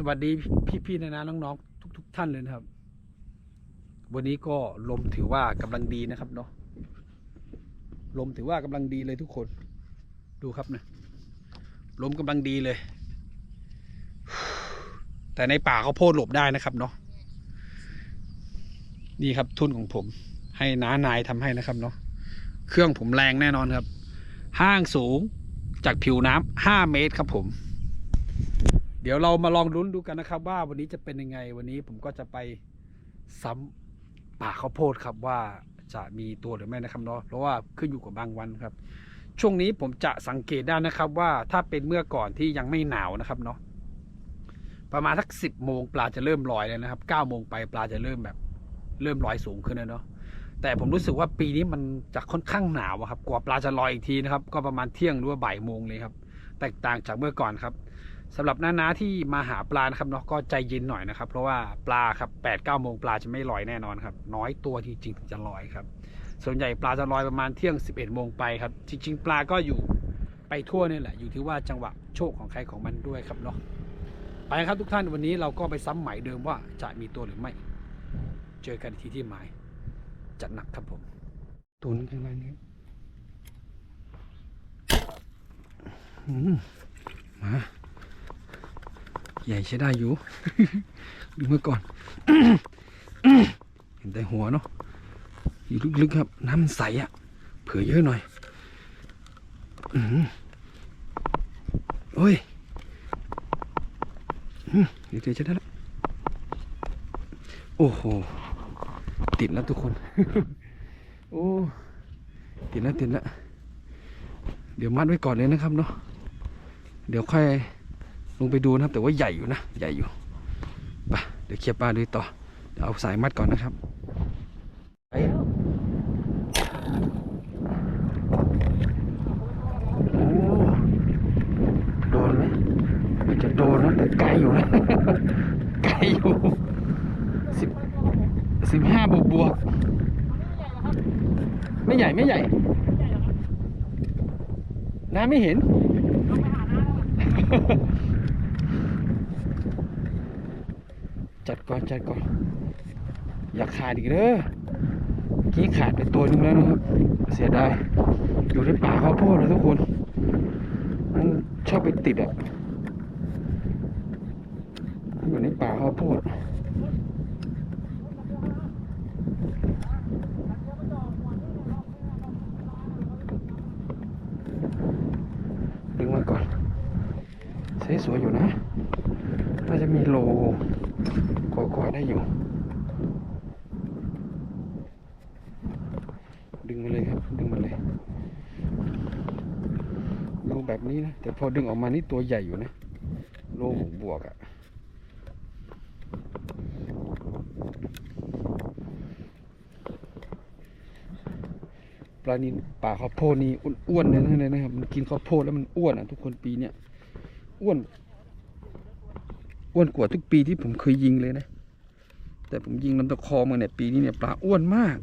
สวัสดีพี่ๆนะนะน้องๆทุก ๆ ท่านเลยนะครับ วันนี้ก็ลมถือว่ากำลังดีนะครับเนาะลมถือว่ากำลังดีเลยทุกคน ดูครับนะลมกำลังดีเลย แต่ในป่าเขาโพดหลบได้นะครับเนาะนี่ครับทุนของผม ให้น้านายทำให้นะครับเนาะเครื่องผมแรงแน่นอนครับ ห้างสูงจากผิวน้ำห้าเมตรครับผม เดี๋ยวเรามาลองลุ้นดูกันนะครับ ว่าวันนี้จะเป็นยังไงวันนี้ผมก็จะไปซ้ำป่าข้าวโพดครับว่าจะมีตัวหรือไม่นะครับเนาะเพราะว่าขึ้นอยู่กับบางวันครับ ช่วงนี้ผมจะสังเกตได้นะครับว่าถ้าเป็นเมื่อก่อนที่ยังไม่หนาวนะครับเนาะประมาณสักสิบโมงปลาจะเริ่มลอยแล้วนะครับเก้าโมงไปปลาจะเริ่มแบบ เริ่มลอยสูงขึ้นแล้วเนาะแต่ผมรู้สึกว่าปีนี้มันจะค่อนข้างหนาวครับ กว่าปลาจะลอยอีกทีนะครับ ก็ประมาณเที่ยงหรือว่าบ่ายโมงเลยครับ แตกต่างจากเมื่อก่อนครับ สำหรับน้าๆที่มาหาปลานะครับเนาะก็ใจเย็นหน่อยนะครับ เพราะว่าปลาครับแปดเก้าโมงปลาจะไม่ลอยแน่นอนครับ น้อยตัวจริงๆจะลอยครับ ส่วนใหญ่ปลาจะลอยประมาณเที่ยง11โมงไปครับ จริง ๆ ปลาก็อยู่ไปทั่วนี่แหละ อยู่ที่ว่าจังหวะโชคของใครของมันด้วยครับเนาะไปครับทุกท่านวันนี้เราก็ไปซ้ำหมายเดิมว่าจะมีตัวหรือไม่ เจอกันอีกทีที่หมายจัดหนักครับผม ตุนข้างในนี้อืมมา ใหญ่ใช้ได้อยู่ดูเมื่อก่อนเห็นแต่หัวเนาะอยู่ลึกๆครับ น้ำมันใสอะ่ะ เผื่อเยอะหน่อยอืมโอ้ยเดี๋ยวจะได้แล้วโอ้โห ติดแล้วทุกคน โอ้ ติดแล้วติดแล้ว เดี๋ยวมัดไว้ก่อนเลยนะครับเนาะ เดี๋ยวค่อย ลงไปดูนะครับ แต่ว่าใหญ่อยู่นะ ใหญ่อยู่ไปเดี๋ยวเคลียร์ปลาดูต่อเดี๋ยวเอาสายมัดก่อนนะครับไปโอ้โดนไหมมันจะโดนนะแต่ไกลอยู่นะไกลอยู่สิบสิบห้าบวกบวกไม่ใหญ่ไม่ใหญ่น้าไม่เห็น จัดก่อนจัดก่อนอย่าขาดอีกเด้อกี้ขาดไปตัวหนึงแล้วนะครับ เสียดายอยู่ในป่าข้าวโพดนะทุกคน มันชอบไปติดอะอยู่ในป่าข้าวโพดดึงมาก่อนสวยอยู่นะ น่าจะมีโลกว่าๆได้อยู่ ดึงมาเลยครับ ดึงมาเลยโลแบบนี้นะ แต่พอดึงออกมานี่ตัวใหญ่อยู่นะ โลบวกอะ่ะปลานินป่าข้าวโพดนี่อ้วนๆเลยนะนะครับมันกินข้าวโพดแล้วมันอ้วนอะทุกคนปีเนี้ยอ้วน อ้วนกว่าทุกปีที่ผมเคยยิงเลยนะ แต่ผมยิงลำตะคองมาเนี่ยปีนี้เนี่ยปลาอ้วนมาก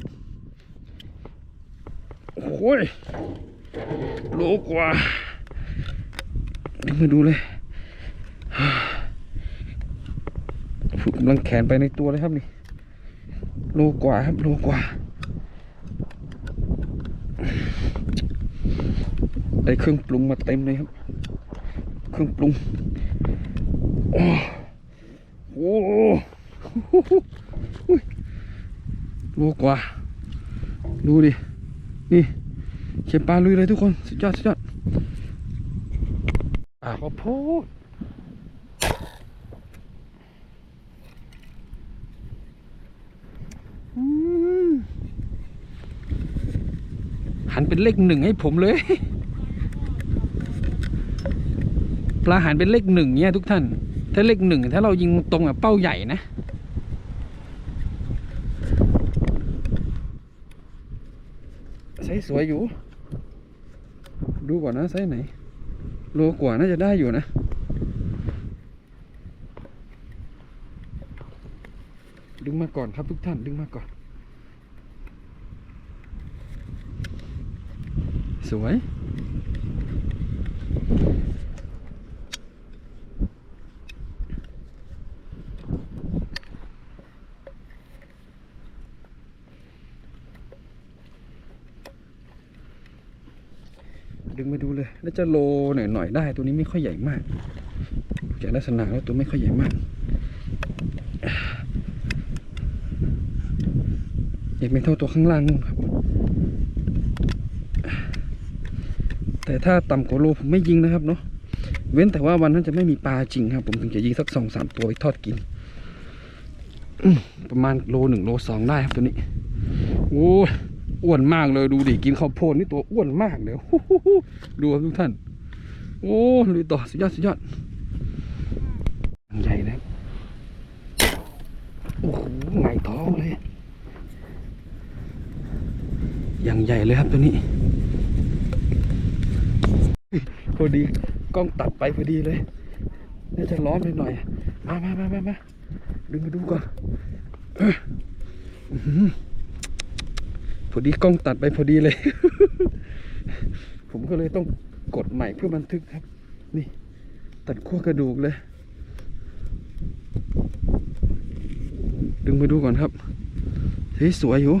โอ้ยโลกว่าดึงมาดูเลยฝึกกำลังแขนไปในตัวเลยครับนี่ โลกว่าครับโลกว่าได้เครื่องปรุงมาเต็มเลยครับ เครื่องปรุง โอ้โหอุ๊ยโลกว่า ดูดิ นี่เขียบปลาลุยเลยทุกคน สุดยอด สุดยอด อ่าข้าวโพดหันเป็นเลขหนึ่งให้ผมเลย ปลาหันเป็นเลขหนึ่งเนี่ยทุกท่าน ถ้าเลขหนึ่งถ้าเรายิงตรงกับเป้าใหญ่นะ ไซส์สวยอยู่ ดูก่อนนะไซส์ไหน โลกว่าน่าจะได้อยู่นะดึงมาก่อนครับทุกท่านดึงมาก่อน สวย ดึงมาดูเลย แล้วจะโลหน่อยๆได้ ตัวนี้ไม่ค่อยใหญ่มากดูจากลักษณะแล้วตัวไม่ค่อยใหญ่มากใหญ่ไม่เท่าตัวข้างล่างนู่นครับ แต่ถ้าต่ำกว่าโลผมไม่ยิงนะครับเนาะเว้นแต่ว่าวันนั้นจะไม่มีปลาจริงครับ ผมถึงจะยิงสักสองสามตัวไปทอดกิน ประมาณโลหนึ่งโลสองได้ครับตัวนี้ โอ้ อ้วนมากเลยดูดิกินข้าวโพดนี่ตัวอ้วนมากเลยดูครับทุกท่าน โอ้ลุยต่อสุดยอดสุดยอดใหญ่นะโอ้โหไงายท้องเลยอย่างใหญ่เลยครับตัวนี้พอดีกล้องตัดไปพอดีเลยน่าจะร้อนไปหน่อยมามามามามาดึงมาดูก่อน อ้ยอื้อหือพอดีกล้องตัดไปพอดีเลย ผมก็เลยต้องกดใหม่เพื่อบันทึกครับ นี่ ตัดขั้วกระดูกเลย ดึงมาดูก่อนครับเฮ้ยสวยอยู่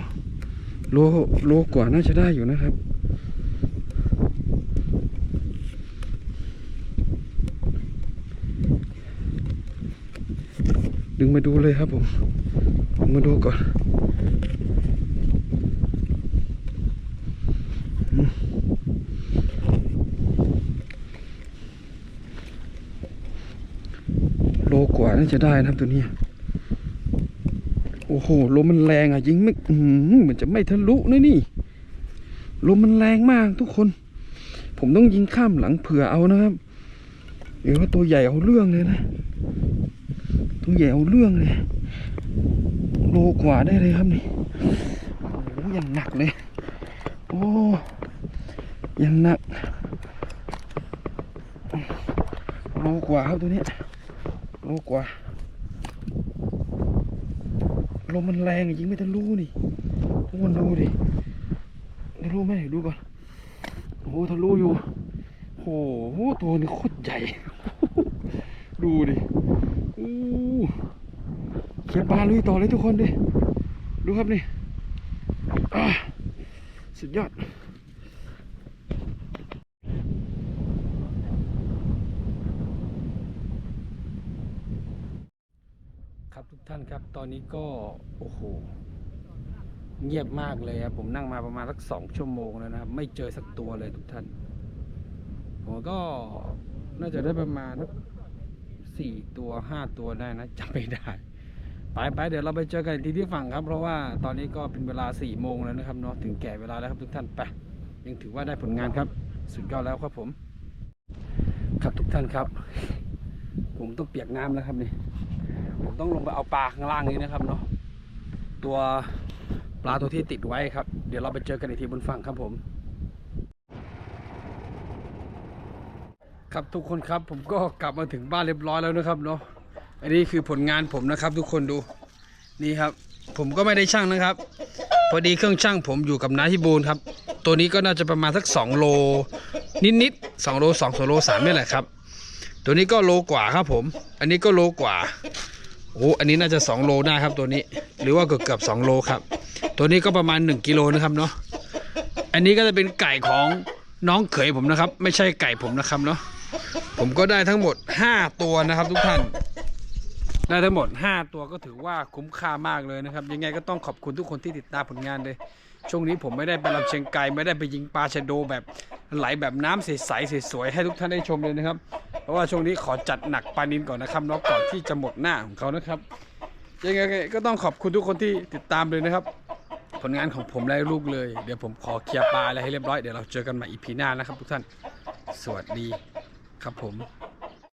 โลโลกว่าน่าจะได้อยู่นะครับดึงมาดูเลยครับผม มาดูก่อนอืมโลกว่า น่าจะได้นะครับตัวนี้ โอ้โหลมมันแรงอะยิงไม่เหมือนจะไม่ทะลุนะนี่ลมมันแรงมากทุกคน ผมต้องยิงข้ามหลังเผื่อเอานะครับเดี๋ยวว่าตัวใหญ่เอาเรื่องเลยนะ ตัวใหญ่เอาเรื่องเลยโลกว่าได้เลยครับนี่โอ้ย่างหนักเลย โอ้ยังหนักโลกว่าครับตัวนี้ โลกว่าลมมันแรงยิงไม่ทะลุนี่ทุกคนดูดิทะลุไหมดูก่อนโอ้โหทะลุอยู่โอ้โหตัวนี้โคตรใหญ่ ดูดิอู้เขียนปลาลุยต่อเลยทุกคนดิดูครับนี่สุดยอด ครับ ท่านครับตอนนี้ก็โอ้โหเงียบมากเลยครับผมนั่งมาประมาณสักสองชั่วโมงแล้วนะครับ ไม่เจอสักตัวเลยทุกท่านผมก็น่าจะได้ประมาณสักสี่ตัวห้าตัวได้นะจำไม่ได้ไปไปเดี๋ยวเราไปเจอกันอีกทีที่ฝั่งครับ เพราะว่าตอนนี้ก็เป็นเวลาสี่โมงแล้วนะครับเนาะถึงแก่เวลาแล้วครับทุกท่านไปยังถือว่าได้ผลงานครับ สุดยอดแล้วครับผม ครับทุกท่านครับ ผมต้องเปียกน้ำแล้วครับนี่ ผมต้องลงไปเอาปลาข้างล่างนี้นะครับเนาะตัวปลาตัวที่ติดไว้ครับ เดี๋ยวเราไปเจอกันอีกทีบนฝั่งครับผม ครับทุกคนครับผมก็กลับมาถึงบ้านเรียบร้อยแล้วนะครับเนาะอันนี้คือผลงานผมนะครับ ทุกคนดูนี่ครับ ผมก็ไม่ได้ช่างนะครับ พอดีเครื่องช่างผมอยู่กับน้าที่บูนครับ ตัวนี้ก็น่าจะประมาณสัก2โลนิดๆ2โล2โล3นี่แหละครับ ตัวนี้ก็โลกว่าครับผม อันนี้ก็โลกว่า โอ้อันนี้น่าจะ 2 โลได้ครับตัวนี้ หรือว่าเกือบเกือบๆ2โลครับ ตัวนี้ก็ประมาณ 1กิโลนะครับเนาะอันนี้ก็จะเป็นไก่ของน้องเขยผมนะครับ ไม่ใช่ไก่ผมนะครับเนาะผมก็ได้ทั้งหมด 5 ตัวนะครับ ทุกท่าน ได้ทั้งหมด 5 ตัวก็ถือว่าคุ้มค่ามากเลยนะครับ ยังไงก็ต้องขอบคุณทุกคนที่ติดตามผลงานเลย ช่วงนี้ผมไม่ได้ไปลำเชียงไกลไม่ได้ไปยิงปลาชะโดแบบไหลแบบน้ำใสๆสวยๆให้ทุกท่านได้ชมเลยนะครับ เพราะว่าช่วงนี้ขอจัดหนักปลานินก่อนนะครับเนาะก่อนที่จะหมดหน้าของเขานะครับยังไงก็ต้องขอบคุณทุกคนที่ติดตามเลยนะครับ ผลงานของผมและลูกเลย เดี๋ยวผมขอเคลียร์ปลาอะไรให้เรียบร้อยเดี๋ยวเราเจอกันใหม่อีพีหน้านะครับ ทุกท่านสวัสดีครับผม